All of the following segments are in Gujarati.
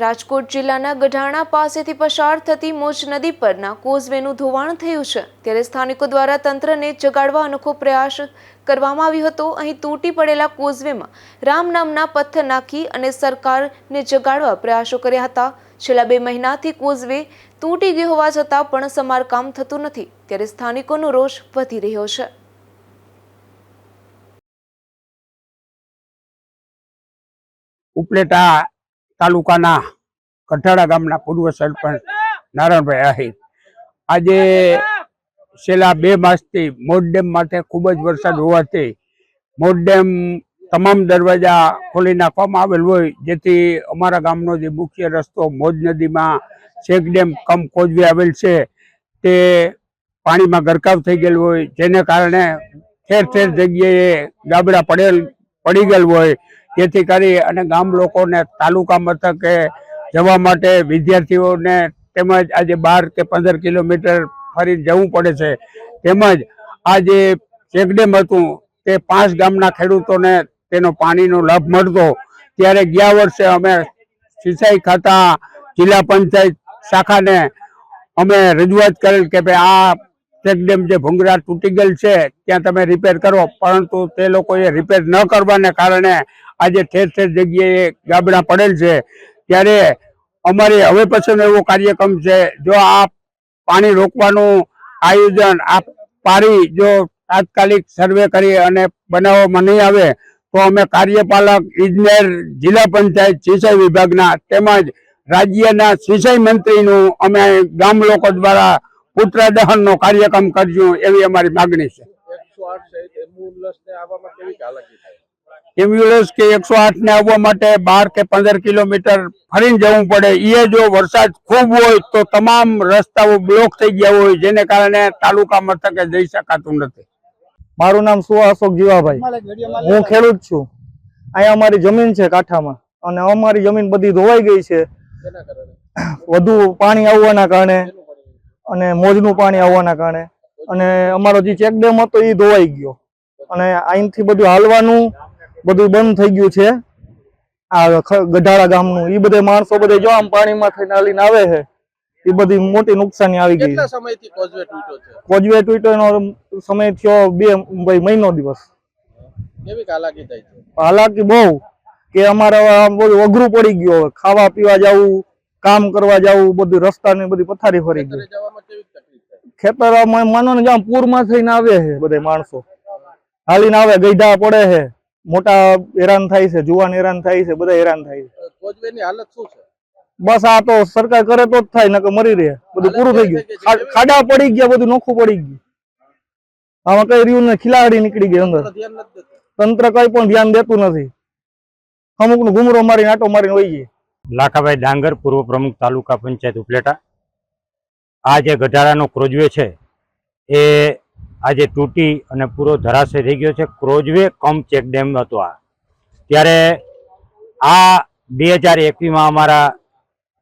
રાજકોટ જિલ્લાના ગઢાણા પાસેથી પસાર થતી મોજ નદી પરના કોઝવેનું ધોવાણ થયું છે. ત્યારે સ્થાનિકો દ્વારા તંત્રને જગાડવા અનોખો પ્રયાસ કરવામાં આવ્યો હતો. અહીં તૂટી પડેલા કોઝવેમાં રામ નામના પથ્થર નાખી અને સરકારને જગાડવા પ્રયાસો કર્યા હતા. છેલ્લા બે મહિનાથી કોઝવે તૂટી ગયો હોવા છતાં પણ સમારકામ થતું નથી. ત્યારે સ્થાનિકોનો રોષ વધી રહ્યો છે. ઉપલેટા તાલુકાના કઠાડા ગામના પૂર્વ સરપંચ નારાયણભાઈ આહિર. આજે છેલ્લા બે માસથી મોર ડેમ માટે ખૂબ જ વરસાદ હોવાથી મોડ ડેમ તમામ દરવાજા ખોલી નાખવામાં આવેલ હોય, જેથી અમારા ગામનો જે મુખ્ય રસ્તો મોજ નદીમાં શેક ડેમ કમ કોજવી આવેલ છે, તે પાણીમાં ગરકાવ થઈ ગયેલ હોય, જેને કારણે ઠેર ઠેર જગ્યાએ ગાબડા પડેલ, પડી ગયેલ હોય જેથી કરી અને ગામ લોકોને, તાલુકા મથકે જવા માટે વિદ્યાર્થીઓને તેમજ આજે બાર કે પંદર કિલોમીટર ફરી જવું પડે છે. તેમજ આ જે ચેકડેમ હતું, તે પાંચ ગામના ખેડૂતોને તેનો પાણીનો લાભ મળતો. ત્યારે ગયા વર્ષે અમે સિંચાઈ ખાતા જિલ્લા પંચાયત શાખાને અમે રજૂઆત કરેલ કે ભાઈ આ ચેકડેમ જે ભૂંગરા તૂટી ગયેલ છે, ત્યાં તમે રિપેર કરો. પરંતુ તે લોકોએ રિપેર ન કરવાને કારણે આજે ઠેર ઠેર જગ્યાએ ગાબડા પડેલ છે. ત્યારે અમારે હવે પછીનો એવો કાર્યક્રમ છે, જો આ પાણી રોકવાનું આયોજન આ પારી જો તાત્કાલિક સર્વે કરી અને બનાવવામાં નહીં આવે, તો અમે કાર્યપાલક, ઇજનેર, જિલ્લા પંચાયત, સિંચાઈ વિભાગના તેમજ રાજ્યના સિંચાઈ મંત્રીનું અમે ગામ લોકો દ્વારા પુત્ર દહનનો કાર્યક્રમ કરજો એવી અમારી માગણી છે. એમ્બ્યુલન્સ કે એકસો આઠ ને આવવા માટે બાર કે પંદર કિલોમીટર ફરીને જવું પડે. એ જો વરસાદ ખૂબ હોય તો તમામ રસ્તાઓ બ્લોક થઈ ગયા હોય જેને કારણે તાલુકા મથકે જઈ શકાતું નથી. મારું નામ સુવા અશોક જીવાભાઈ. હું ખેડૂત છું. અહીંયા અમારી જમીન છે કાંઠામાં. અને અમારી જમીન બધી ધોવાઈ ગઈ છે. વધુ પાણી આવવાના કારણે અને મોજનું પાણી આવવાના કારણે. અને અમારો જે ચેકડેમ હતો એ ધોવાઈ ગયો. અને અહીંથી બધું હાલવાનું બધું બંધ થઈ ગયું છે. આ ગઢાળા ગામનું એ બધે માણસો બધે જો આમ પાણીમાં થઈને હાલીને આવે છે એ બધી મોટી નુકસાની આવી ગઈ. કેટલા સમયથી કોઝવે તૂટ્યો છે? કોજવે સમય થયો બે ભાઈ મહિનો દિવસ. કેવી હાલાકી થાય છે? હાલાકી બહુ કે અમારે આમ બધું અઘરું પડી ગયું હવે. ખાવા પીવા જવું કામ કરવા જવું બધું રસ્તા ને બધી પથારી ફરી ગઈ. ખેતર માનો ને જ્યાં પૂરમાં થઈને આવે છે બધા માણસો. હાલીને આવે ગઈઢા પડે છે. મોટા હેરાન થાય છે જુવાન હેરાન થાય છે બધા હેરાન થાય છે. હાલત શું છે? બસ આ તો સરકાર કરે તો જ થાય નકર મરી રહે. બધું પૂરું થઈ ગયું. ખાડા પડી ગયા બધું નોખું પડી ગયું. આમાં કઈ રહ્યું ને ખિલાડી નીકળી ગઈ અંદર. તંત્ર કઈ પણ ધ્યાન દેતું નથી. અમુકનું ઘુમરો મારીને આટો મારીને હોય ગઈ. લાખાભાઈ ડાંગર પૂર્વ પ્રમુખ તાલુકા પંચાયત ઉપલેટા. આ જે ગઢારાનો ક્રોજવે છે એ આજે તૂટી અને પૂરો ધરાશય થઈ ગયો છે. ક્રોજવે કમ ચેક ડેમ હતો આ. ત્યારે આ બે હજાર એકવીસમાં અમારા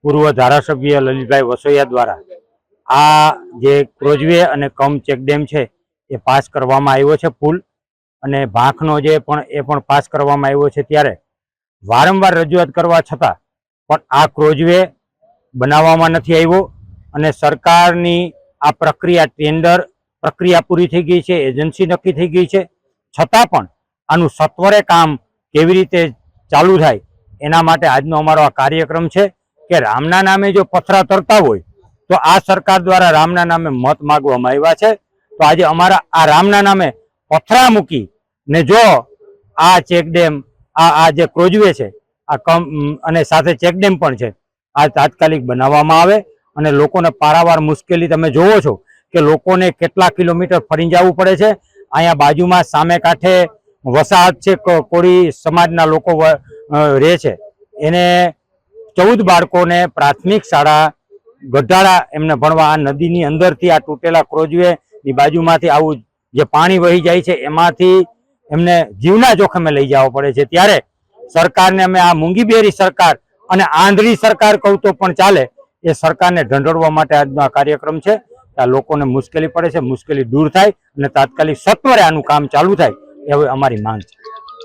પૂર્વ ધારાસભ્ય લલિતભાઈ વસોયા દ્વારા આ જે ક્રોજવે અને કમ ચેક ડેમ છે એ પાસ કરવામાં આવ્યો છે પુલ. અને ભાંખનો જે પણ એ પણ પાસ કરવામાં આવ્યો છે ત્યારે વારંવાર રજૂઆત કરવા છતાં પણ આ ક્રોજવે બનાવવામાં નથી આવ્યો. અને સરકારની આ પ્રક્રિયા ટેન્ડર પ્રક્રિયા પૂરી થઈ ગઈ છે, એજન્સી નક્કી થઈ ગઈ છે. છતાં પણ આનું સત્વરે કામ કેવી રીતે ચાલુ થાય એના માટે આજનો અમારો આ કાર્યક્રમ છે કે રામના નામે જો પથરા તરતા હોય, તો આ સરકાર દ્વારા રામના નામે મત માગવામાં આવ્યા છે. તો આજે અમારા આ રામના નામે પથરા મૂકી ને જો આ ચેકડેમ, આ આ જે ક્રોજવે છે, આ કમ અને સાથે ચેકડેમ પણ છે, આ તાત્કાલિક બનાવવામાં આવે અને લોકોને પારાવાર મુશ્કેલી તમે જોવો છો કે લોકોને કેટલા કિલોમીટર ફરી જવું પડે છે. અહીંયા બાજુમાં સામે કાંઠે વસાહત છે કોળી સમાજના લોકો રહે છે. એને ચૌદ બાળકોને પ્રાથમિક શાળા ગઢાળા એમને ભણવા, આ નદીની અંદરથી આ તૂટેલા ક્રોજવે ની બાજુમાંથી આવું જે પાણી વહી જાય છે, એમાંથી એમને જીવના જોખમે લઈ જવા પડે છે. ત્યારે સરકારને અમે આ મૂંગીબેરી સરકાર અને આંધળી સરકાર કહું તો પણ ચાલે, એ સરકારને ઢંઢોળવા માટે આજનો આ કાર્યક્રમ છે. આ લોકોને મુશ્કેલી પડે છે, મુશ્કેલી દૂર થાય અને તાત્કાલિક સત્વરે આનું કામ ચાલુ થાય એવી અમારી માંગ છે.